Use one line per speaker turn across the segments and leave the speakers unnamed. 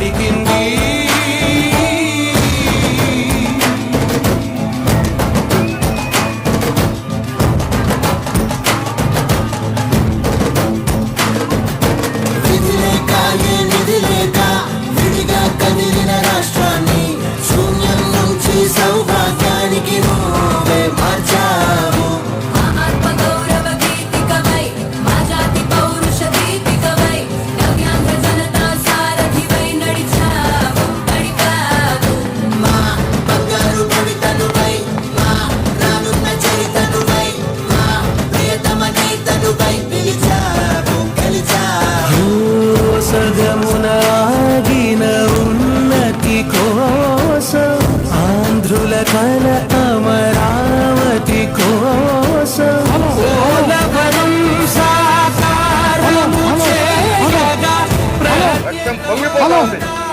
పలికింది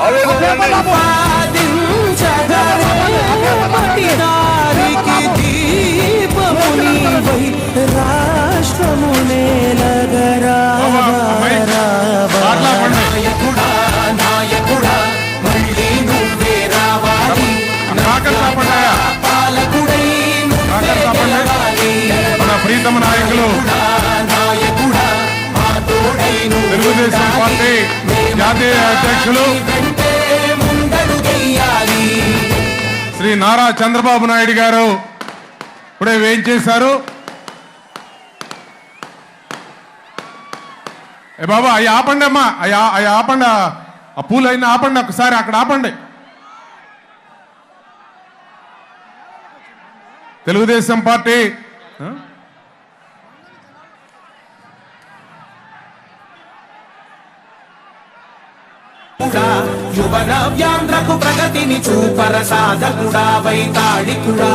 పొంగిపోతుంది
ప్రతిదారికి దీపము నీవై నాయకుడా నాయకుడా మళ్ళీ నువ్వే రావాలి పాలకుడై
ప్రీతమ నాయకులు తెలుగుదేశం పార్టీ జాతీయ అధ్యక్షులు శ్రీ నారా చంద్రబాబు నాయుడు గారు ఇప్పుడే వేయించేశారు. ఏ బాబా అవి ఆపండి అమ్మా అవి ఆ- అవి ఆపండి. ఆ పూలు అయినా ఆపండి ఒకసారి అక్కడ ఆపండి. తెలుగుదేశం పార్టీ
యువన వ్యాంధ్రకు ప్రగతిని చూపర సాధకుడా వైతాళికుడా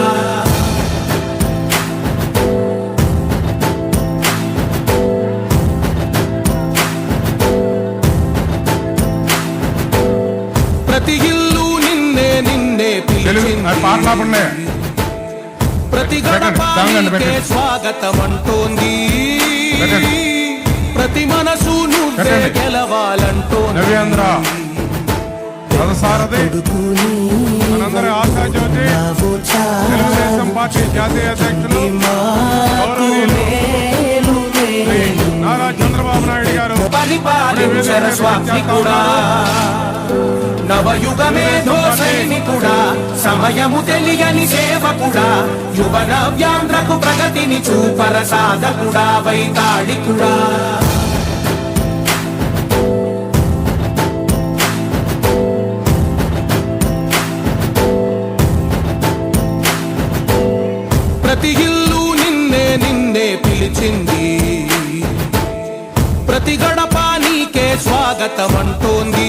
ప్రతి ఇల్లు నిన్నే నిన్నే పిలిచింది ప్రతి
పెట్టండి.
స్వాగతం అంటోంది. ప్రతి మనసు నువ్వే. గెలవాలంటోంది
మనందరి ఆశాజ్యోతి తెలుగుదేశం పార్టీ జాతీయ అధ్యక్షులు నారా చంద్రబాబు నాయుడు గారు.
నవయుగమేధో సైనికుడా సమయము తెలియని సేవకుడా యువన వ్యాంధ్రకు ప్రగతిని చూపర సాధకుడా వైతాళికుడా స్వాగతమంటోంది.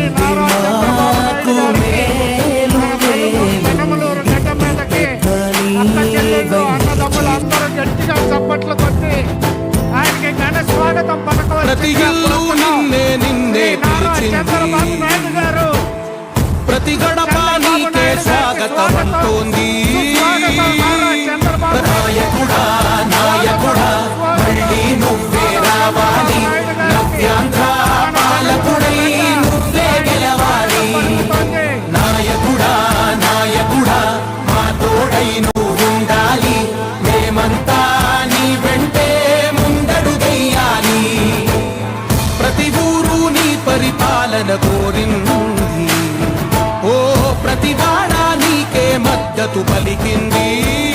స్వాగతం
నాయకుడా నాయకుడా మళ్ళీ నువ్వే రావాలి. నవ్యాంధ్ర పాలకుడై నువ్వే గెలవాలి. నాయకుడా నాయకుడా మా తోడై నువ్వుండాలి మేమంతా నీ వెంటే ముందడుగెయ్యాలి ప్రతి ఊరు నీ పరిపాలన కోరింది మద్దతు
పలికింది.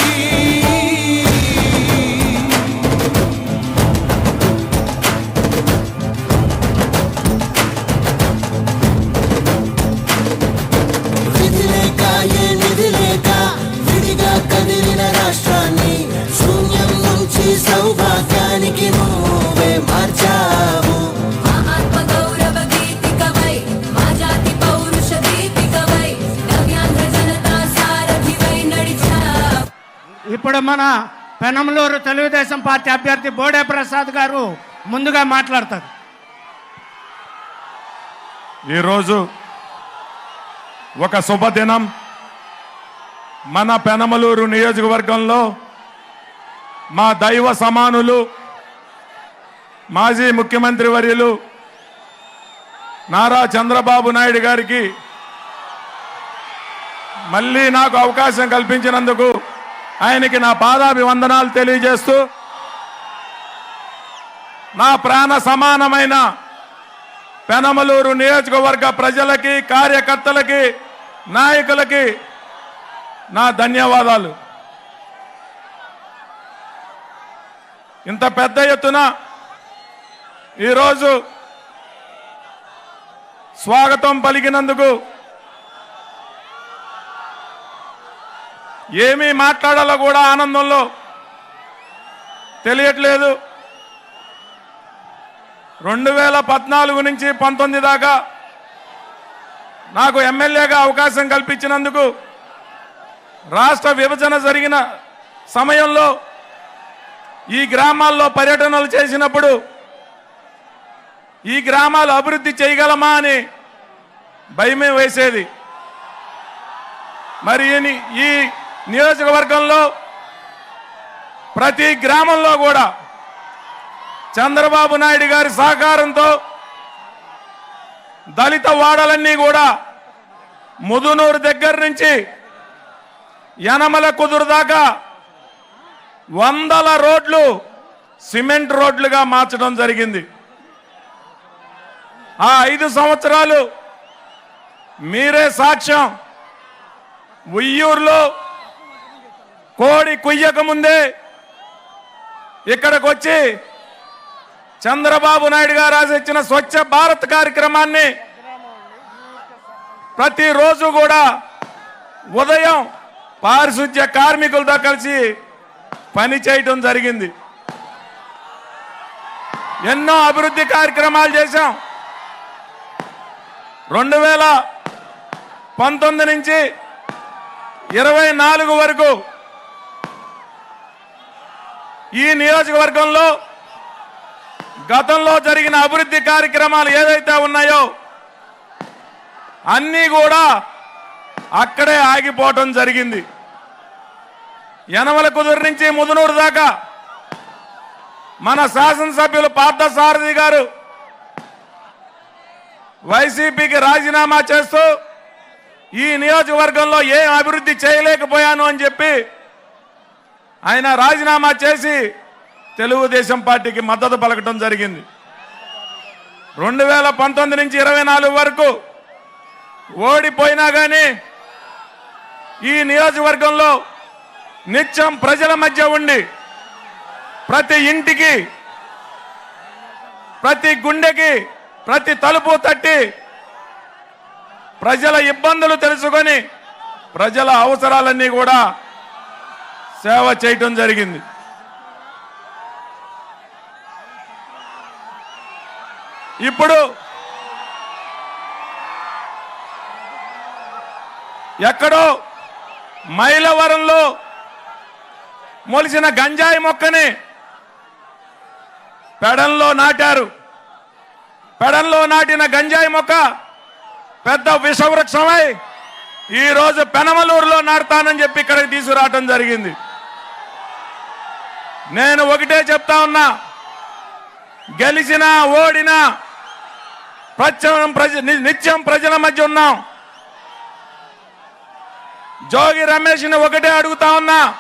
మన పెనమలూరు తెలుగుదేశం పార్టీ అభ్యర్థి బోడే ప్రసాద్ గారు ముందుగా మాట్లాడతారు.
ఈరోజు ఒక శుభదినం. మన పెనమలూరు నియోజకవర్గంలో మా దైవ సమానులు మాజీ ముఖ్యమంత్రి వర్యులు నారా చంద్రబాబు నాయుడు గారికి మళ్ళీ నాకు అవకాశం కల్పించినందుకు ఆయనకి నా పాదాభివందనాలు తెలియజేస్తూ నా ప్రాణ సమానమైన పెనమలూరు నియోజకవర్గ ప్రజలకి కార్యకర్తలకి నాయకులకి నా ధన్యవాదాలు. ఇంత పెద్ద ఎత్తున ఈరోజు స్వాగతం పలికినందుకు ఏమీ మాట్లాడాలో కూడా ఆనందంలో తెలియట్లేదు. రెండు వేల పద్నాలుగు నుంచి పంతొమ్మిది దాకా నాకు ఎమ్మెల్యేగా అవకాశం కల్పించినందుకు రాష్ట్ర విభజన జరిగిన సమయంలో ఈ గ్రామాల్లో పర్యటనలు చేసినప్పుడు ఈ గ్రామాలు అభివృద్ధి చేయగలమా అని భయమే వేసేది. మరి ఈ ఈ నియోజకవర్గంలో ప్రతి గ్రామంలో కూడా చంద్రబాబు నాయుడు గారి సహకారంతో దళిత వాడలన్నీ కూడా ముదునూరు దగ్గర నుంచి యనమల కుదురు దాకా వందల రోడ్లు సిమెంట్ రోడ్లుగా మార్చడం జరిగింది. ఆ ఐదు సంవత్సరాలు మీరే సాక్ష్యం. ఉయ్యూరులో కోడి కుయ్యక ముందే ఇక్కడికి వచ్చి చంద్రబాబు నాయుడు గారు రాసిచ్చిన స్వచ్ఛ భారత్ కార్యక్రమాన్ని ప్రతిరోజు కూడా ఉదయం పారిశుద్ధ్య కార్మికులతో కలిసి పని చేయటం జరిగింది. ఎన్నో అభివృద్ధి కార్యక్రమాలు చేశాం. రెండు వేల పంతొమ్మిది నుంచి ఇరవై నాలుగు వరకు ఈ నియోజకవర్గంలో గతంలో జరిగిన అభివృద్ధి కార్యక్రమాలు ఏదైతే ఉన్నాయో అన్నీ కూడా అక్కడే ఆగిపోవటం జరిగింది. యనమల కుదురు నుంచి ముదునూరు దాకా మన శాసనసభ్యులు పార్థసారథి గారు వైసీపీకి రాజీనామా చేస్తూ ఈ నియోజకవర్గంలో ఏం అభివృద్ధి చేయలేకపోయాను అని చెప్పి ఆయన రాజీనామా చేసి తెలుగుదేశం పార్టీకి మద్దతు పలకటం జరిగింది. రెండు వేల పంతొమ్మిది నుంచి ఇరవై నాలుగు వరకు ఓడిపోయినా కానీ ఈ నియోజకవర్గంలో నిత్యం ప్రజల మధ్య ఉండి ప్రతి ఇంటికి ప్రతి గుండెకి ప్రతి తలుపు తట్టి ప్రజల ఇబ్బందులు తెలుసుకొని ప్రజల అవసరాలన్నీ కూడా సేవ చేయటం జరిగింది. ఇప్పుడు ఎక్కడో మైలవరంలో మొలిసిన గంజాయి మొక్కని పెడంలో నాటారు. పెడంలో నాటిన గంజాయి మొక్క పెద్ద విషవృక్షమై ఈ రోజు పెనమలూరులో నాటుతానని చెప్పి ఇక్కడికి తీసుకురావటం జరిగింది. నేను ఒకటే చెప్తా ఉన్నా. గెలిచినా ఓడినా ప్రత్యం ప్రజ నిత్యం ప్రజల మధ్య ఉన్నాం. జోగి రమేష్ని ఒకటే అడుగుతా ఉన్నా.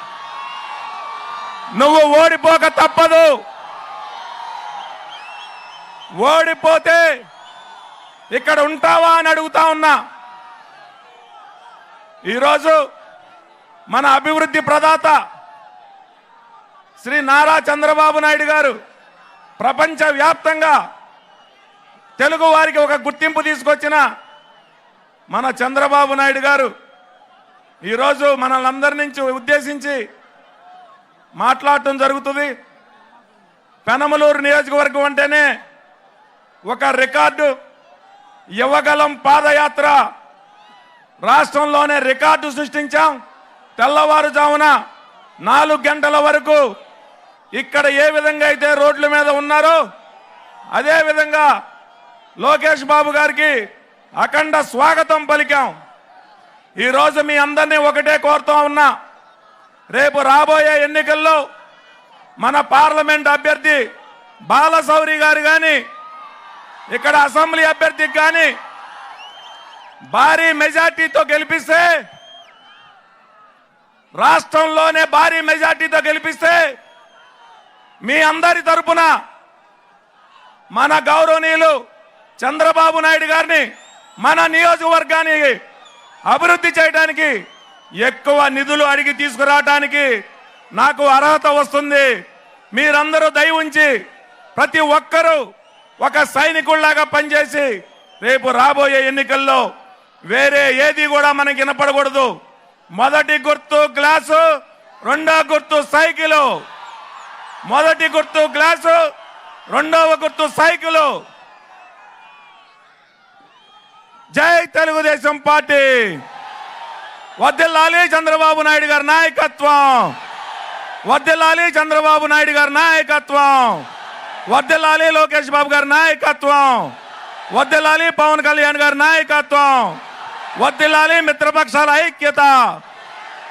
నువ్వు ఓడిపోక తప్పదు. ఓడిపోతే ఇక్కడ ఉంటావా అని అడుగుతా ఉన్నా. ఈరోజు మన అభివృద్ధి ప్రదాత శ్రీ నారా చంద్రబాబు నాయుడు గారు ప్రపంచ వ్యాప్తంగా తెలుగు వారికి ఒక గుర్తింపు తీసుకొచ్చిన మన చంద్రబాబు నాయుడు గారు ఈరోజు మనల్ని అందరి నుంచి ఉద్దేశించి మాట్లాడటం జరుగుతుంది. పెనమలూరు నియోజకవర్గం అంటేనే ఒక రికార్డు యువగలం పాదయాత్ర. రాష్ట్రంలోనే రికార్డు సృష్టించాం. తెల్లవారుజామున నాలుగు గంటల వరకు ఇక్కడ ఏ విధంగా అయితే రోడ్ల మీద ఉన్నారో అదే విధంగా లోకేష్ బాబు గారికి అఖండ స్వాగతం పలికాం. ఈరోజు మీ అందరినీ ఒకటే కోరుతూ ఉన్నా రేపు రాబోయే ఎన్నికల్లో మన పార్లమెంట్ అభ్యర్థి బాలశౌరి గారు కానీ ఇక్కడ అసెంబ్లీ అభ్యర్థికి కానీ భారీ మెజార్టీతో గెలిపిస్తే రాష్ట్రంలోనే భారీ మెజార్టీతో గెలిపిస్తే మీ అందరి తరపున మన గౌరవనీయులు చంద్రబాబు నాయుడు గారిని మన నియోజకవర్గాన్ని అభివృద్ధి చేయడానికి ఎక్కువ నిధులు అడిగి తీసుకురావడానికి నాకు అర్హత వస్తుంది. మీరందరూ దయ ఉంచి ప్రతి ఒక్కరూ ఒక సైనికుల్లాగా పనిచేసి రేపు రాబోయే ఎన్నికల్లో వేరే ఏది కూడా మనకి వినపడకూడదు. మొదటి గుర్తు గ్లాసు రెండో గుర్తు సైకిలు. మొదటి గుర్తు గ్లాసు రెండవ గుర్తు సైకిలు. జై తెలుగుదేశం పార్టీ. వద్దెల్లాలి చంద్రబాబు నాయుడు గారి నాయకత్వం. వద్దెల్లాలి చంద్రబాబు నాయుడు గారి నాయకత్వం. వద్దెల్లాలి లోకేష్ బాబు గారి నాయకత్వం. వద్దెల్లాలి పవన్ కళ్యాణ్ గారి నాయకత్వం. వద్దెల్లాలి మిత్రపక్షాల ఐక్యత.